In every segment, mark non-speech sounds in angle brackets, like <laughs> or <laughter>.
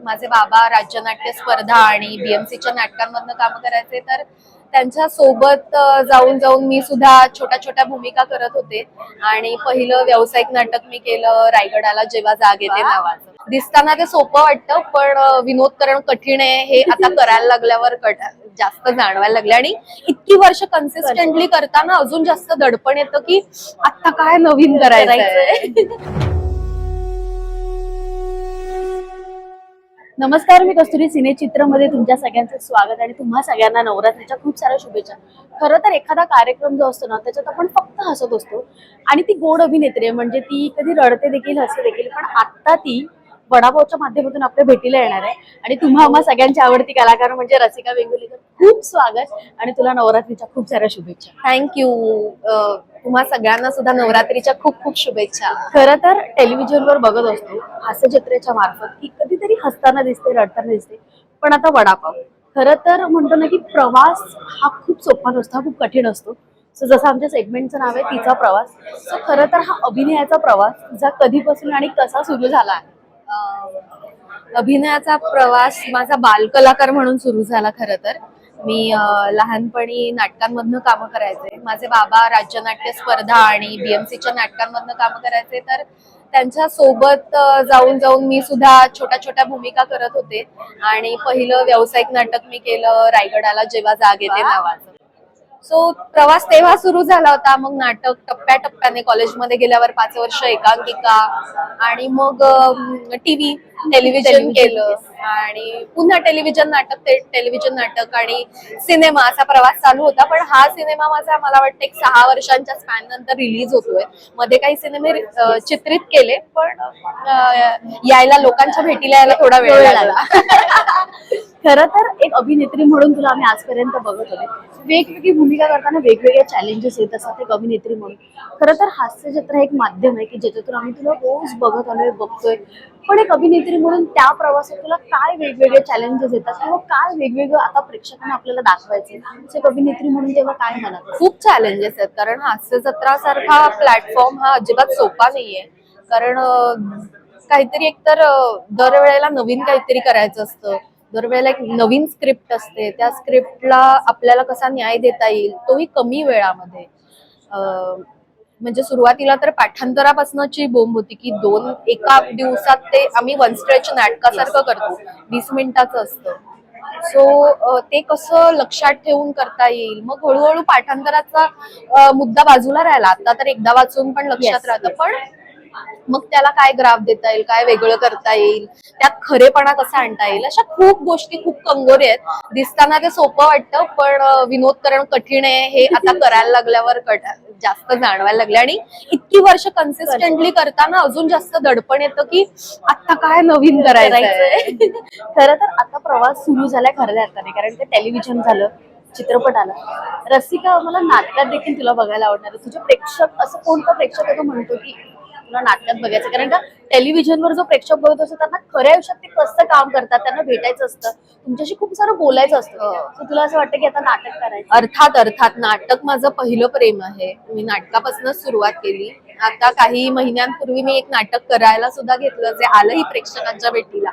माझे बाबा राज्यनाट्य स्पर्धा आणि बीएमसीच्या नाटकांमधनं काम करायचे तर त्यांच्यासोबत जाऊन जाऊन मी सुद्धा छोट्या छोट्या भूमिका करत होते. आणि पहिलं व्यावसायिक नाटक मी केलं रायगडाला जेव्हा जाग येते नावाचं दिसताना ते सोपं वाटतं पण विनोद करणं कठीण आहे हे आता <laughs> करायला लागल्यावर जास्त जाणवायला लागले. आणि इतकी वर्ष कन्सिस्टंटली करताना अजून जास्त दडपण येतं की आता काय नवीन करायचं <laughs> नमस्कार मी कस्तुरी सिने चित्रमध्ये तुमच्या सगळ्यांचं स्वागत आणि तुम्हा सगळ्यांना नवरात्रीच्या खूप साऱ्या शुभेच्छा. खरं तर एखादा कार्यक्रम जो असतो ना त्याच्यात आपण फक्त हसत असतो. आणि ती गोड अभिनेत्री आहे म्हणजे ती कधी रडते देखील हसते देखील पण आता ती वडापावच्या माध्यमातून आपल्या भेटीला येणार आहे. आणि तुम्हा आम्हा सगळ्यांची आवडती कलाकार म्हणजे रसिका वेंगुलीकर. खूप स्वागत आणि तुला नवरात्रीच्या खूप साऱ्या शुभेच्छा. थँक्यू तुम्हा सगळ्यांना सुद्धा नवरात्रीच्या खूप खूप शुभेच्छा. खरं तर टेलिव्हिजनवर बघत असतो हास्यचित्रेच्या मार्फत की हसताना दिसते रडताना दिसते. पण आता वडापाव. खरं तर म्हणतो ना की प्रवास हा खूप सोपा नसतो हा खूप कठीण असतो. सो जसं आमच्या सेगमेंटचं नाव आहे तिचा प्रवास. सो खरं तर हा अभिनयाचा प्रवास तुझा कधीपासून आणि कसा सुरू झाला आहे? अभिनयाचा प्रवास माझा बालकलाकार म्हणून सुरू झाला खरं तर. मी लहानपणी नाटकांमधनं कामं करायचे. माझे बाबा राज्य नाट्य स्पर्धा आणि बीएमसीच्या नाटकांमधनं कामं करायचे. तर त्यांच्यासोबत जाऊन जाऊन मी सुद्धा छोट्या छोट्या भूमिका करत होते. आणि पहिलं व्यावसायिक नाटक मी केलं रायगडाला जेव्हा जाग येते नावाचं सो प्रवास तेव्हा सुरू झाला होता. मग नाटक टप्प्याटप्प्याने कॉलेजमध्ये गेल्यावर पाच वर्ष एकांकिका. आणि मग टीव्ही टेलिव्हिजन केलं आणि पुन्हा टेलिव्हिजन नाटक ते टेलिव्हिजन नाटक आणि सिनेमा असा प्रवास चालू होता. पण हा सिनेमा माझा मला वाटतं एक सहा वर्षांच्या स्पॅन नंतर रिलीज होतोय. मध्ये काही सिनेमे चित्रित केले पण यायला लोकांच्या भेटीला यायला थोडा वेळ लागला. <laughs> खरं तर एक अभिनेत्री म्हणून तुला आम्ही आजपर्यंत बघत होते. वेगवेगळी भूमिका करताना वेगवेगळे चॅलेंजेस येत असतात एक अभिनेत्री म्हणून. खरं तर हास्यचित्र हे एक माध्यम आहे की ज्याच्यातून आम्ही तुला रोज बघत आलोय बघतोय. पण एक अभिनेत्री म्हणून त्या प्रवासात तुला काय वेगवेगळे चॅलेंजेस येतात? किंवा काय वेगवेगळं आता प्रेक्षकांना आपल्याला दाखवायचे एक अभिनेत्री म्हणून तेव्हा काय म्हणत खूप चॅलेंजेस आहेत. कारण हास्य जत्रासारखा प्लॅटफॉर्म हा अजिबात सोपा नाहीये. कारण काहीतरी एकतर दरवेळेला नवीन काहीतरी करायचं असतं. दरवेळेला एक नवीन स्क्रिप्ट असते. त्या स्क्रिप्टला आपल्याला कसा न्याय देता येईल? तोही कमी वेळामध्ये. म्हणजे सुरुवातीला तर पाठांतरापासूनची बोंब होती की दोन एका दिवसात ते आम्ही वन स्ट्रेच नाटकासारखं करतो. वीस मिनिटाचं असतं. सो ते कसं लक्षात ठेवून करता येईल? मग हळूहळू पाठांतराचा मुद्दा बाजूला राहिला. आता तर एकदा वाचून पण लक्षात राहतं. पण मग त्याला काय ग्राफ देता येईल काय वेगळं करता येईल त्यात खरेपणा कसा आणता येईल अशा खूप गोष्टी खूप कंगोरे आहेत. दिसताना ते सोपं वाटतं पण विनोद करणं कठीण आहे हे आता करायला लागल्यावर जास्त जाणवायला लागले. आणि इतकी वर्ष कन्सिस्टंटली करताना अजून जास्त दडपण येतं की आता काय नवीन करायचं खरं तर आता प्रवास सुरू झालाय खऱ्या अर्थाने कारण ते टेलिव्हिजन झालं चित्रपट आला. रसिका मला नाटकात देखील तुला बघायला आवडणार तुझे प्रेक्षक असं कोणतं प्रेक्षक आहे तो म्हणतो की तुला नाटकात बघायचं. कारण का टेलिव्हिजनवर जो प्रेक्षक बघत असतो त्यांना खऱ्या आयुष्यात ते कसं काम करतात त्यांना भेटायचं असतं. तुमच्याशी खूप सारं बोलायचं असतं. So तुला असं वाटतं की आता नाटक करायचं? अर्थात अर्थात. नाटक माझं पहिलं प्रेम आहे. मी नाटकापासूनच सुरुवात केली. आता काही महिन्यांपूर्वी मी एक नाटक करायला सुद्धा घेतलं जे आलंही प्रेक्षकांच्या भेटीला.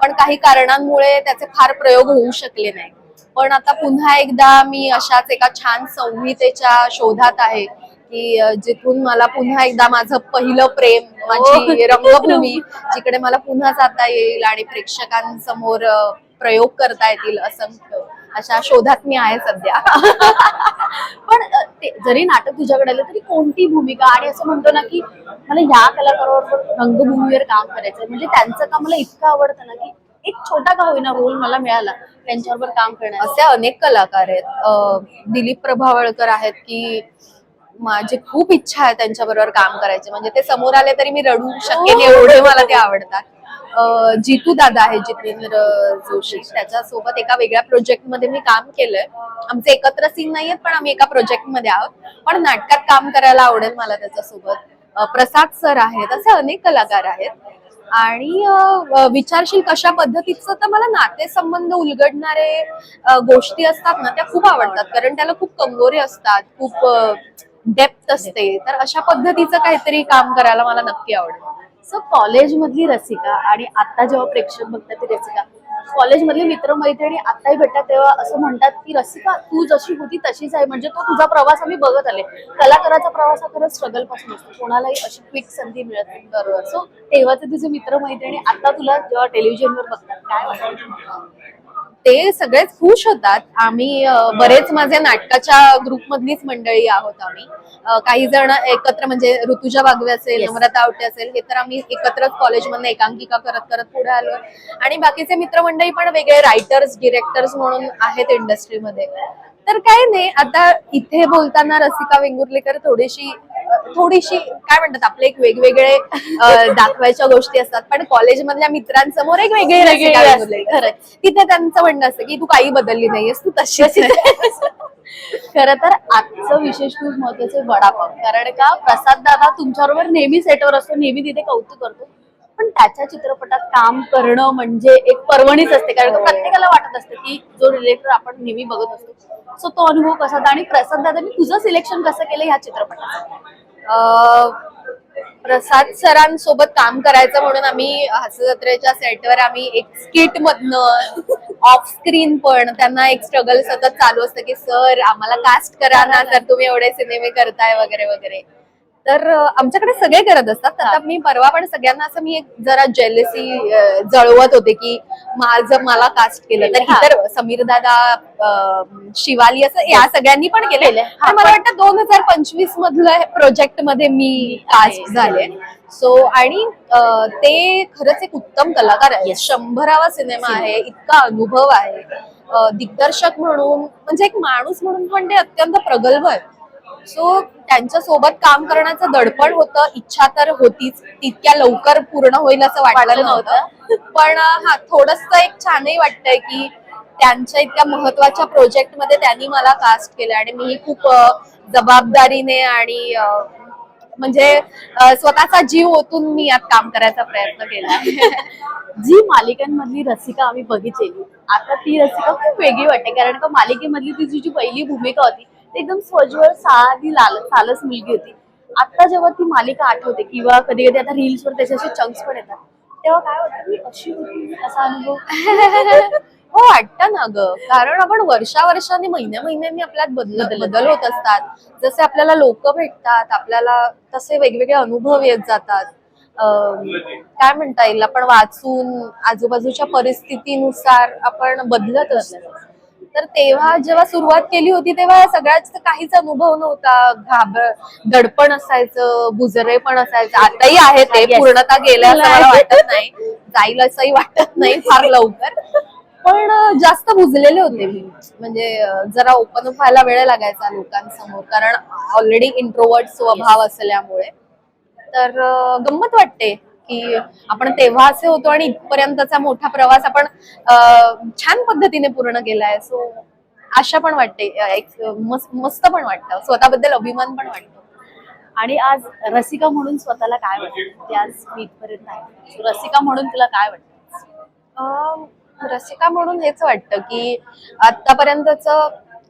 पण काही कारणांमुळे त्याचे फार प्रयोग होऊ शकले नाही. पण आता पुन्हा एकदा मी अशाच एका छान संहितेच्या शोधात आहे. की जिथून मला पुन्हा एकदा माझं पहिलं प्रेम माझी रंगभूमी जिकडे मला पुन्हा जाता येईल आणि प्रेक्षकांसमोर प्रयोग करता येतील असंख्य अशा शोधात मी आहे सध्या. <laughs> पण जरी नाटक तुझ्याकडे आलं तरी कोणती भूमिका? आणि असं म्हणतो ना की मला ह्या कलाकाराबरोबर रंगभूमीवर काम करायचंय. म्हणजे त्यांचं काम मला इतकं आवडतं ना की एक छोटा का होईना रोल मला मिळाला त्यांच्याबरोबर काम करण्याचा. असे अनेक कलाकार आहेत. दिलीप प्रभावळकर आहेत की माझी खूप इच्छा आहे त्यांच्याबरोबर काम करायचे. म्हणजे ते समोर आले तरी मी रडू शकेन एवढे मला ते आवडतात. जितू दादा आहे जितेंद्र जोशी. त्याच्यासोबत एका वेगळ्या प्रोजेक्टमध्ये मी काम केलंय. आमचे एकत्र सीन नाहीयेत पण आम्ही एका प्रोजेक्टमध्ये आहोत. पण नाटकात काम करायला आवडेल मला त्याच्यासोबत. प्रसाद सर आहेत असे अनेक कलाकार आहेत. आणि विचारशील कशा पद्धतीचं तर मला नातेसंबंध उलगडणारे गोष्टी असतात ना त्या खूप आवडतात. कारण त्याला खूप कंगोरे असतात. खूप डेप्थ असते तर अशा पद्धतीचं काहीतरी काम करायला मला नक्की आवडेल. सो कॉलेजमधली रसिका आणि आता जेव्हा प्रेक्षक बघतात ती रसिका कॉलेजमधली मित्रमैत्रिणी आताही भेटतात तेव्हा असं म्हणतात की रसिका तू जशी होती तशीच आहे म्हणजे तो तुझा प्रवास आम्ही बघत आले. कलाकाराचा प्रवास हा खरंच स्ट्रगलपासून असतो कोणालाही अशी क्विक संधी मिळत नाही. बरोबर. सो तेव्हाचे तुझे मित्रमैत्रिणी आता तुला जेव्हा टेलिव्हिजनवर बघतात काय वाटतं? ते सगळेच खुश होतात. आम्ही बरेच माझे नाटकाच्या ग्रुप मधलीच मंडळी आहोत आम्ही. काही जण एकत्र म्हणजे ऋतुजा बागवे असेल. नम्रता आवटे असेल हे तर आम्ही एकत्रच कॉलेजमधनं एकांकिका करत करत पुढे आलो. आणि बाकीचे मित्रमंडळी पण वेगळे रायटर्स डिरेक्टर्स म्हणून आहेत इंडस्ट्रीमध्ये तर काय नाही आता इथे बोलताना रसिका वेंगुर्लेकर थोडीशी थोडीशी काय म्हणतात आपले एक वेगवेगळे दाखवायच्या गोष्टी असतात. पण कॉलेजमधल्या मित्रांसमोर एक वेगळी वेगळी रसिका असते, वेंगुर्लेकर खरंय तिथे त्यांचं म्हणणं असतं की तू काही बदलली नाहीयेस तू तशीच. <laughs> खर तर आजचं विशेष खूप महत्वाचं वडापाव. कारण का प्रसाद दादा तुमच्याबरोबर नेहमी सेटवर असतो नेहमी तिथे कौतुक करतो. पण त्याच्या चित्रपटात काम करणं म्हणजे एक पर्वणीच असते. कारण प्रत्येकाला वाटत असतं की जो डिरेक्टर आपण नेहमी बघत असतो. सो तो अनुभव कसा होता? आणि प्रसाद दादांनी तुझं सिलेक्शन कसं केलं ह्या चित्रपटात प्रसाद सरांसोबत काम करायचं म्हणून आम्ही हास्यजत्रेच्या सेटवर आम्ही एक स्किट मधनं ऑफ स्क्रीन पण त्यांना एक स्ट्रगल सतत चालू असतं की सर आम्हाला कास्ट करा ना तर तुम्ही एवढे सिनेमे करताय वगैरे वगैरे. तर आमच्याकडे सगळे करत असतात. आता मी परवा पण सगळ्यांना असं मी एक जरा जेलेसी जळवत होते की माझं मला कास्ट केलं. तर. इतर समीर दादा शिवाली असं या सगळ्यांनी पण केलेलं. हा, पण मला वाटतं दोन हजार पंचवीस मधलं प्रोजेक्टमध्ये मी कास्ट झाले. सो आणि ते खरंच एक उत्तम कलाकार आहे शंभरावा सिनेमा आहे इतका अनुभव आहे. दिग्दर्शक म्हणून म्हणजे एक माणूस म्हणून पण ते अत्यंत प्रगल्भ आहे सो त्यांच्यासोबत काम करण्याचं दडपण होतं. इच्छा तर होतीच. तितक्या लवकर पूर्ण होईल असं वाटलं नव्हतं. पण हा थोडस एक छानही वाटतंय की त्यांच्या इतक्या महत्त्वाच्या प्रोजेक्टमध्ये त्यांनी मला कास्ट केलं आणि मी खूप जबाबदारीने आणि म्हणजे स्वतःचा जीव ओतून मी यात काम करायचा प्रयत्न केला. <laughs> जी मालिकांमधली रसिका आम्ही बघितलेली आता ती रसिका खूप वेगळी वाटते. कारण का मालिकेमधली तिची जी पहिली भूमिका होती एकदम स्वज्वळ साधी लाल सालस मुलगी होती. आता जेव्हा ती मालिका आठवते किंवा कधी कधी आता रील्स वर त्याचे चंक्स पण येतात तेव्हा काय वाटतं मी अशी होती असा अनुभव <laughs> हो वाटतं ना ग. कारण आपण वर्षा वर्षांनी महिन्या महिन्यांनी आपल्यात बदल बदल होत असतात. जसे आपल्याला लोक भेटतात आपल्याला तसे वेगवेगळे अनुभव येत जातात. काय म्हणता येईल आपण वाचून आजूबाजूच्या परिस्थितीनुसार आपण बदलत असतो तर तेव्हा जेव्हा सुरुवात केली होती तेव्हा सगळ्याच काहीच अनुभव नव्हता. घाबर दडपण असायचं बुजरे पण असायचं. आताही आहे ते. पूर्णता गेल्या असं मला वाटत नाही. जाईल असंही वाटत नाही फार लवकर. पण जास्त बुजलेले होते मी. म्हणजे जरा ओपन अप व्हायला वेळ लागायचा लोकांसमोर. कारण ऑलरेडी इंट्रोवर्ट स्वभाव असल्यामुळे. तर गंमत वाटते. की आपण तेव्हा असे होतो आणि इथपर्यंतचा मोठा प्रवास आपण छान पद्धतीने पूर्ण केलाय. सो आशा पण वाटते. एक मस्त पण वाटतं. स्वतःबद्दल अभिमान पण वाटतो. आणि आज रसिका म्हणून स्वतःला काय वाटतं? ते आज मी इथपर्यंत आहे रसिका म्हणून तुला काय वाटतं? रसिका म्हणून हेच वाटतं की आतापर्यंतच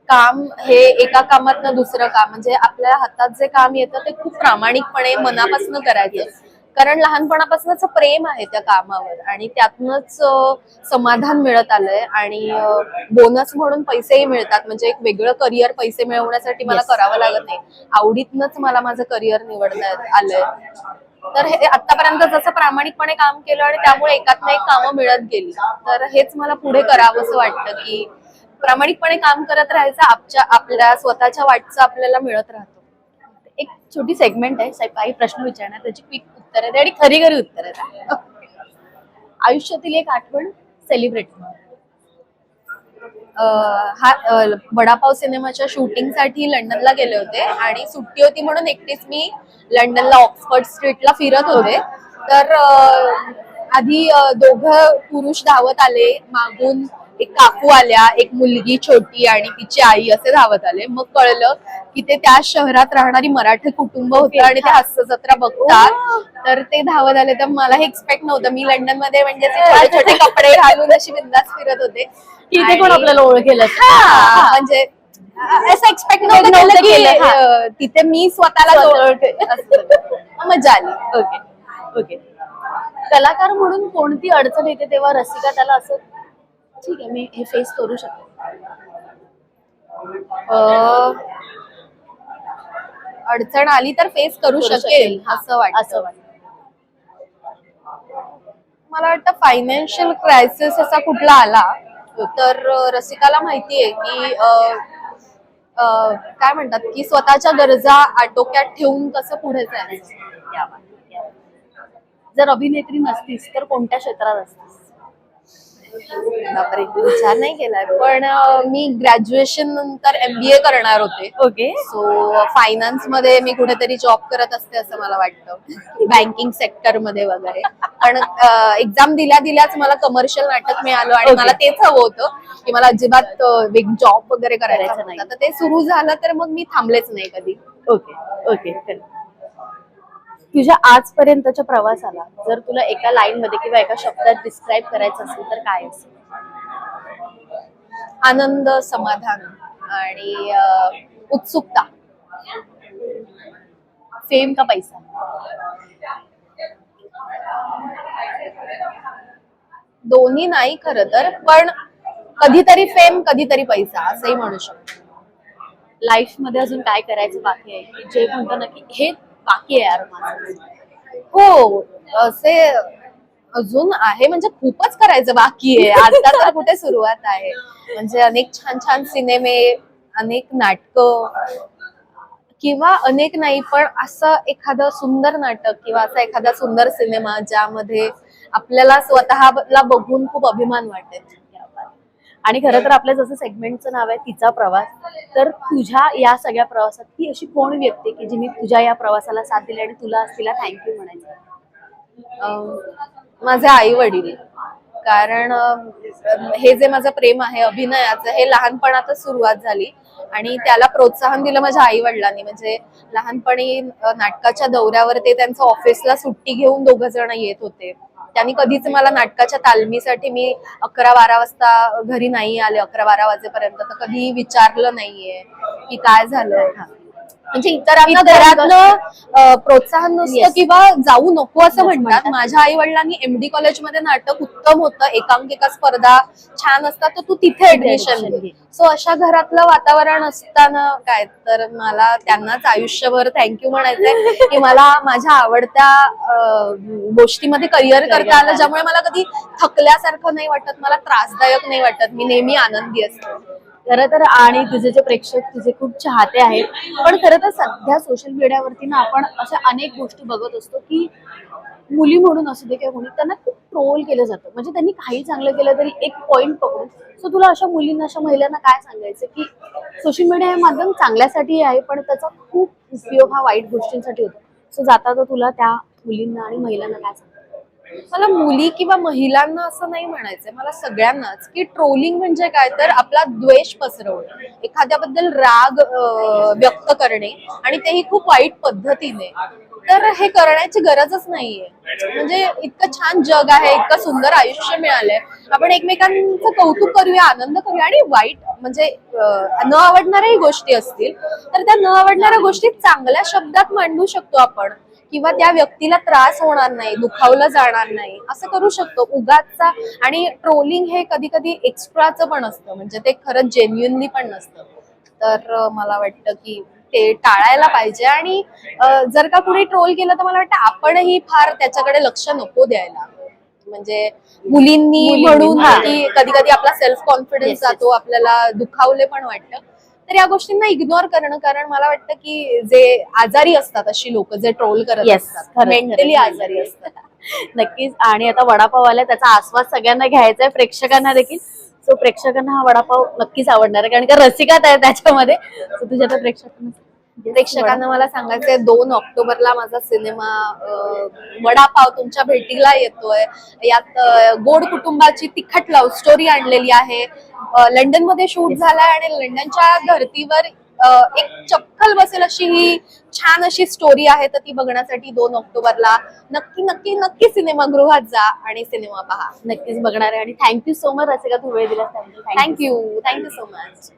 काम हे एका कामातनं दुसरं काम. म्हणजे आपल्या हातात जे काम येतं ते खूप प्रामाणिकपणे मनापासून करायचं. कारण लहानपणापासूनच प्रेम आहे त्या कामावर आणि त्यातनच समाधान मिळत आलंय आणि बोनस म्हणून पैसेही मिळतात. म्हणजे एक वेगळं करिअर पैसे मिळवण्यासाठी मला. करावं लागत नाही. आवडीतनच मला माझं करिअर निवडण्यात आलंय. तर हे आतापर्यंत जसं प्रामाणिकपणे काम केलं आणि त्यामुळे एकात एक कामं मिळत गेली. तर हेच मला पुढे करावं असं वाटतं की प्रामाणिकपणे काम करत राहायचं आपच्या आपल्या स्वतःच्या वाटचं आपल्याला मिळत राहतं. एक छोटी सेगमेंट आहे. काही प्रश्न विचारणार? त्याची क्विक उत्तर आहेत आणि खरी खरी उत्तर आहेत आयुष्यातील एक आठवण सेलिब्रेट हा वडापाव सिनेमाच्या शूटिंगसाठी लंडनला गेले होते आणि सुट्टी होती म्हणून एकटीच मी लंडनला ऑक्सफर्ड स्ट्रीटला फिरत होते. तर आधी दोघं पुरुष धावत आले मागून. एक काकू आल्या एक मुलगी छोटी आणि तिची आई असे धावत आले. मग कळलं की ते त्या शहरात राहणारी मराठी कुटुंब होतं आणि ते हास्य जत्रा बघतात तर ते धावत आले. तर मला हे एक्सपेक्ट नव्हतं. मी लंडनमध्ये म्हणजे छोटे <laughs> छोटे कपडे घालून अशी बिंदास फिरत होते. तिथे कोण आपल्याला ओळखेल म्हणजे असं एक्सपेक्ट नव्हतं की तिथे मी स्वतःला ओळख-. <laughs> मजा आली. ओके. ओके. कलाकार म्हणून कोणती अडचण येते तेव्हा रसिका त्याला असं ठीक आहे मी हे फेस करू शकते. अडचण आली तर फेस करू शकेल असं वाटतं. असं वाटतं. मला वाटतं फायनान्शियल क्रायसिस असा कुठला आला तर रसिकाला माहितीये की काय म्हणतात की स्वतःच्या गरजा आटोक्यात ठेवून कसं पुढे जायचं. जर अभिनेत्री नसतीस तर कोणत्या क्षेत्रात असतीस? बापरे विचार नाही केलाय. पण मी ग्रॅज्युएशन नंतर एमबीए करणार होते. ओके. सो फायनान्समध्ये मी कुठेतरी जॉब करत असते असं मला वाटतं. बँकिंग सेक्टरमध्ये वगैरे. पण एक्झाम दिल्या दिल्याच मला कमर्शियल नाटक मिळालं आणि. मला तेच हवं होतं की मला अजिबात जॉब वगैरे करायचा नाही. तर ते सुरू झालं तर मग मी थांबलेच नाही कधी. Okay okay. तुझ्या आजपर्यंतच्या प्रवासाला जर तुला एका लाईन मध्ये किंवा एका शब्दात डिस्क्राईब करायचं असेल तर काय असेल? आनंद समाधान आणि उत्सुकता. फेम का पैसा? दोन्ही नाही खरं तर पण कधीतरी फेम कधीतरी पैसा असंही म्हणू शकतो. लाईफमध्ये अजून काय करायचं बाकी आहे? जे म्हणतो ना की हे बाकी आहे यार माझं. हो असे अजून आहे म्हणजे खूपच करायचं बाकी आहे. <laughs> आता तर कुठे सुरुवात आहे? म्हणजे अनेक छान छान सिनेमे अनेक नाटक किंवा अनेक नाही पण असं एखादं सुंदर नाटक किंवा असा एखादा सुंदर सिनेमा ज्यामध्ये आपल्याला स्वतःला बघून खूप अभिमान वाटेल. आणि खरं तर आपल्या जसं सेगमेंटचं नाव आहे तिचा प्रवास तर तुझ्या या सगळ्या प्रवासात ती अशी कोण व्यक्ती की जिने तुझ्या या प्रवासाला साथ दिली आणि तुला तिला थँक्यू म्हणायचं? माझे आई वडील कारण हे जे माझं प्रेम आहे अभिनयाचं हे लहानपणातच सुरुवात झाली. आणि त्याला प्रोत्साहन दिलं माझ्या आई वडिलांनी म्हणजे लहानपणी नाटकाच्या दौऱ्यावर ते त्यांचं ऑफिसला सुट्टी घेऊन दोघ जण येत होते. त्यांनी कधीच मला नाटकाच्या तालमीसाठी मी अकरा बारा वाजता घरी नाही आले अकरा बारा वाजेपर्यंत. तर कधी विचारलं नाहीये की काय झालं म्हणजे इतरांना इतर घरातलं प्रोत्साहन नसतं. किंवा जाऊ नको असं म्हणतात. माझ्या आई वडिलांनी एमडी कॉलेजमध्ये नाटक उत्तम होतं एकांकिका स्पर्धा छान असतात तर तू तिथे ऍडमिशन घे. सो अशा घरातलं वातावरण असताना काय तर मला त्यांनाच आयुष्यभर थँक्यू म्हणायचंय की मला माझ्या आवडत्या गोष्टीमध्ये करिअर करता आलं. ज्यामुळे मला कधी थकल्यासारखं नाही वाटत मला त्रासदायक नाही वाटत मी नेहमी आनंदी असते खरं तर आणि तुझे जे प्रेक्षक तुझे खूप चाहते आहेत. पण खरं तर सध्या सोशल मीडियावरती ना आपण अशा अनेक गोष्टी बघत असतो की मुली म्हणून असू दे किंवा कोणी त्यांना खूप ट्रोल केलं जातं. म्हणजे त्यांनी काही चांगलं केलं तरी एक पॉईंट पकडून. सो तुला अशा मुलींना अशा महिलांना काय सांगायचं की सोशल मीडिया हे माध्यम चांगल्यासाठी आहे पण त्याचा खूप उपयोग हा वाईट गोष्टींसाठी होतो. सो जाता तर तुला त्या मुलींना आणि महिलांना काय सांगायचं? मला मुली किंवा महिलांना असं नाही म्हणायचंय. मला सगळ्यांनाच की ट्रोलिंग म्हणजे काय? तर आपला द्वेष पसरवणे. एखाद्याबद्दल राग व्यक्त करणे आणि तेही खूप वाईट पद्धतीने. तर हे करण्याची गरजच नाहीये. म्हणजे इतकं छान जग आहे इतकं सुंदर आयुष्य मिळालंय. आपण एकमेकांचं कौतुक करूया आनंद करूया आणि वाईट म्हणजे न आवडणाऱ्याही गोष्टी असतील तर त्या न आवडणाऱ्या गोष्टी चांगल्या शब्दात मांडू शकतो आपण. किंवा त्या व्यक्तीला त्रास होणार नाही दुखावलं जाणार नाही असं करू शकतो. उगाचचा आणि ट्रोलिंग हे कधी कधी एक्स्ट्राचं पण असतं. म्हणजे ते खरंच जेन्युनली पण नसतं. तर मला वाटतं की ते टाळायला पाहिजे आणि जर का कुणी ट्रोल केलं तर मला वाटतं आपणही फार त्याच्याकडे लक्ष नको द्यायला. म्हणजे मुलींनी म्हणून. की कधी कधी आपला सेल्फ कॉन्फिडन्स. जातो आपल्याला दुखावले पण वाटतं. तर या गोष्टींना इग्नोर करणं कारण मला वाटतं की जे आजारी असतात अशी लोक जे ट्रोल करत Yes, असतात मेंटली. आजारी असतात. <laughs> नक्कीच. आणि आता वडापाव आलाय त्याचा आस्वाद सगळ्यांना घ्यायचा आहे प्रेक्षकांना देखील. सो प्रेक्षकांना हा वडापाव नक्कीच आवडणार आहे कारण का रसिकात आहे त्याच्यामध्ये. सो तुझ्या त्या प्रेक्षकांना प्रेक्षकांना मला सांगायचंय दोन ऑक्टोबरला माझा सिनेमा वडापाव तुमच्या भेटीला येतोय. यात गोड कुटुंबाची तिखट लव्ह स्टोरी आणलेली आहे. लंडनमध्ये शूट झालाय आणि लंडनच्या धर्तीवर एक चपखल बसेल अशी ही छान अशी स्टोरी आहे तर ती बघण्यासाठी दोन ऑक्टोबरला नक्की नक्की नक्की सिनेमागृहात जा आणि सिनेमा पहा. नक्कीच बघणार आहे. आणि thank you so much Rasika तू वेळ दिलास त्याबद्दल Thank you. Thank you thank you so much